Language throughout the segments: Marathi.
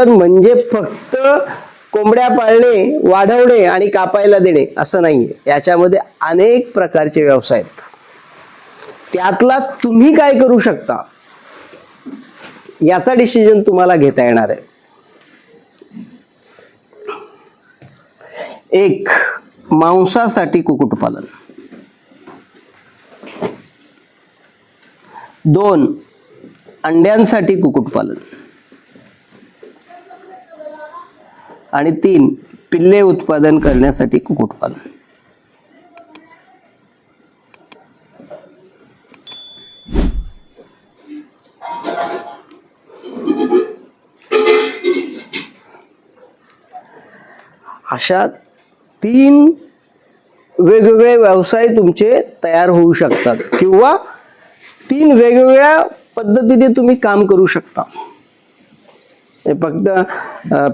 तर म्हणजे फक्त कोंबड्या पाळणे वाढवणे आणि कापायला देणे असं नाहीये. याच्यामध्ये अनेक प्रकारचे व्यवसाय आहेत. त्यातला तुम्ही काय करू शकता? याचा डिसिजन तुम्हाला घेता येणार आहे. एक मांसासाठी कुक्कुटपालन. दोन अंड्यांसाठी कुक्कुटपालन. आणि तीन पिल्ले उत्पादन करण्यासाठी कुक्कुटपालन. अशा तीन वेगवेगळे व्यवसाय तुमचे तयार होऊ शकतात किंवा तीन वेगवेगळ्या पद्धतीने तुम्ही काम करू शकता. फक्त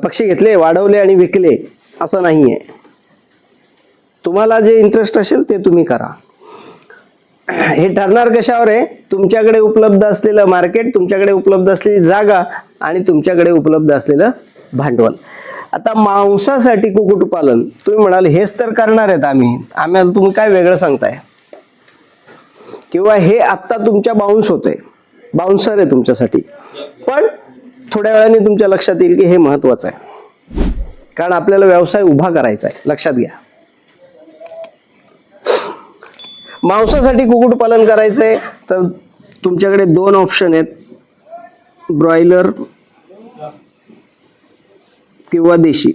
पक्षी घेतले वाढवले आणि विकले असं नाही आहे तुम्हाला जे इंटरेस्ट असेल ते तुम्ही करा. हे ठरणार कशावर आहे? तुमच्याकडे उपलब्ध असलेलं मार्केट तुमच्याकडे उपलब्ध असलेली जागा आणि तुमच्याकडे उपलब्ध असलेलं भांडवल. आता मांसासाठी कुक्कुटपालन तुम्ही म्हणाल हेच तर करणार आहेत आम्ही. आम्हाला तुम्ही काय वेगळं सांगताय? किंवा हे आत्ता तुमच्या बाउन्स होते बाउन्सर आहे तुमच्यासाठी. पण थोड्या वेळाने तुमच्या लक्षात येईल की हे महत्वाचं आहे. कारण आपल्याला व्यवसाय उभा करायचा आहे. लक्षात घ्या. मांसासाठी कुक्कुटपालन करायचं आहे तर तुमच्याकडे दोन ऑप्शन आहेत. ब्रॉयलर किंवा देशी.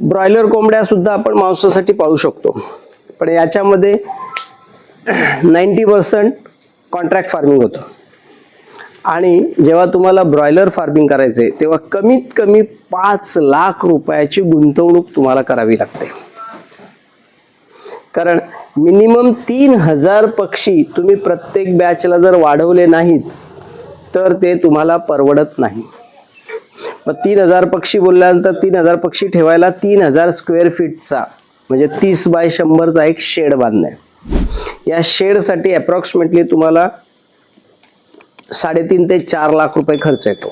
ब्रॉयलर कोंबड्या सुद्धा आपण मांसासाठी पाळू शकतो. पण याच्यामध्ये नाईंटी पर्सेंट कॉन्ट्रॅक्ट फार्मिंग होतं. आणि जेव्हा तुम्हाला ब्रॉयलर फार्मिंग करायचं आहे तेव्हा कमीत कमी पाच लाख रुपयाची गुंतवणूक तुम्हाला करावी लागते. कारण मिनिमम तीन हजार पक्षी तुम्ही प्रत्येक बॅचला जर वाढवले नाहीत तर ते तुम्हाला परवडत नाही. मग तीन हजार पक्षी बोलल्यानंतर तीन हजार पक्षी ठेवायला तीन हजार स्क्वेअर फीटचा म्हणजे तीस बाय शंभरचा एक शेड बांधणे या शेडसाठी अप्रॉक्सिमेटली तुम्हाला साडेतीन ते चार लाख रुपये खर्च येतो.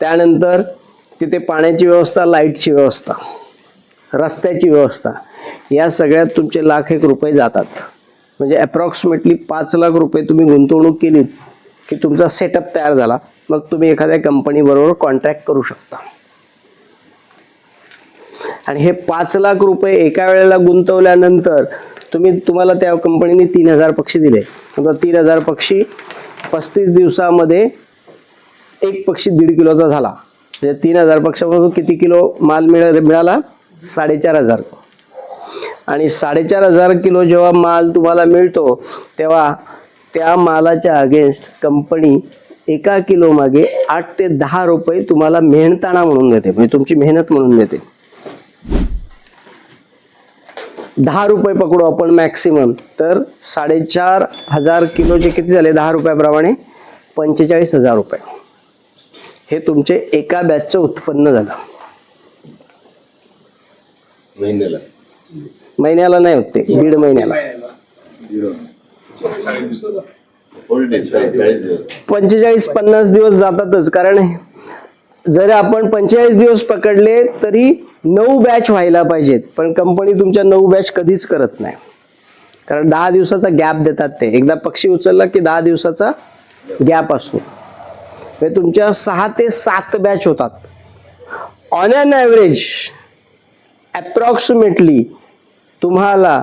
त्यानंतर तिथे पाण्याची व्यवस्था लाईटची व्यवस्था रस्त्याची व्यवस्था या सगळ्यात तुमचे लाख एक रुपये जातात. म्हणजे अप्रॉक्सिमेटली पाच लाख रुपये तुम्ही गुंतवणूक केलीत की तुमचा सेटअप तयार झाला. मग तुम्ही एखाद्या कंपनीबरोबर कॉन्ट्रॅक्ट करू शकता. आणि हे पाच लाख रुपये एका वेळेला गुंतवल्यानंतर तुम्ही तुम्हाला त्या कंपनीने तीन हजार पक्षी दिले. समजा तीन हजार पक्षी पस्तीस दिवसामध्ये एक पक्षी दीड किलोचा झाला. म्हणजे तीन हजार पक्षापासून किती किलो माल मिळा मिळाला? साडेचार हजार. आणि साडेचार हजार किलो जेव्हा माल तुम्हाला मिळतो तेव्हा त्या मालाच्या अगेन्स्ट कंपनी एका किलो मागे आठ ते दहा रुपये तुम्हाला मेहनताणा म्हणून देते. म्हणजे तुमची मेहनत म्हणून देते. दहा रुपये पकडू आपण मॅक्सिमम तर साडेचार हजार किलोचे किती झाले? दहा रुपयाप्रमाणे पंचेचाळीस हजार रुपये. हे तुमचे एका बॅचचं उत्पन्न झालं. महिन्याला. महिन्याला नाही होत दीड महिन्याला. पंचेचाळीस पन्नास दिवस जातातच कारण जर आपण पंचेचाळीस दिवस पकडले तरी नऊ बॅच व्हायला पाहिजेत पण कंपनी तुमच्या नऊ बॅच कधीच करत नाही. कारण दहा दिवसाचा गॅप देतात ते. एकदा पक्षी उचलला की दहा दिवसाचा गॅप असतो. म्हणजे तुमच्या सहा ते सात बॅच होतात. ऑन अन ॲव्हरेज ॲप्रॉक्सिमेटली तुम्हाला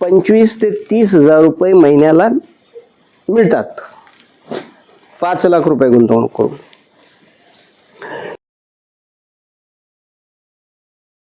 पंचवीस ते तीस हजार रुपये महिन्याला मिळतात. पाच लाख रुपये गुंतवणूक करून.